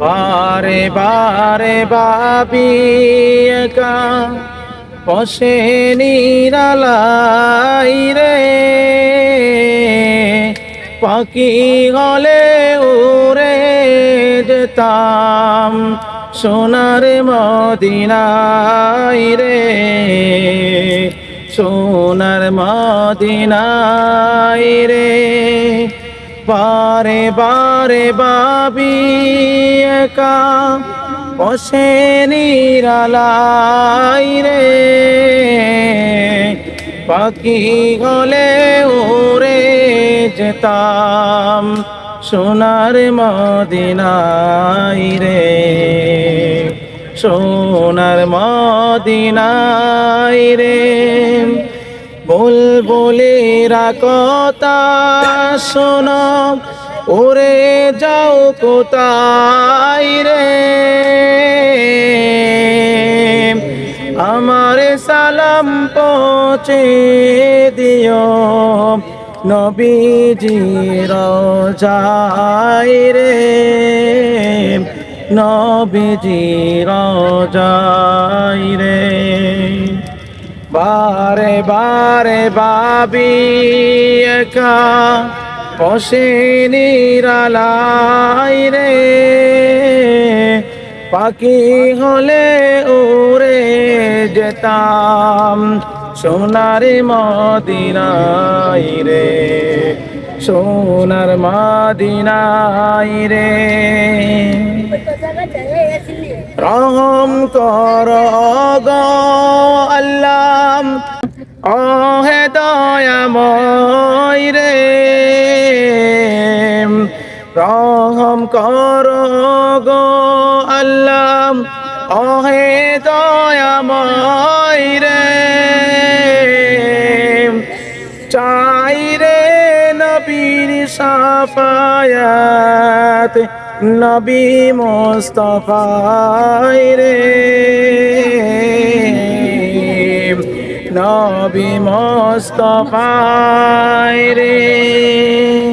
বারে বারে বাবি একা, বসে নিরালাই রে। পাখি গলে উড়ে যেতাম সোনার মদিনাই রে। সোনার মদিনাই রে। বারে বারে বাবি একা বসে নিরালাই রে। পাখি গলে উড়ে যেতাম সোনার মদিনাই রে। সোনার মদিনাই রে। বুলবুলিরা কথা শোনো ওরে যাও কোথায় রে? আমার সালাম পৌঁছে দিও নবীজি রোজাই রে। নবীজি রোজাই বারে বাবি একা বসে নিরালাই রে। পাখি হলে উড়ে যেতাম সোনার মদিনাই রে সোনার মদিনাই রে। রহম কর গো। রহম কর গো আল্লাহ ও হে দয়াময় রে। চাই রে নবীর সাফায়াত, নবী মোস্তফাই রে। নবী মোস্তফাই রে।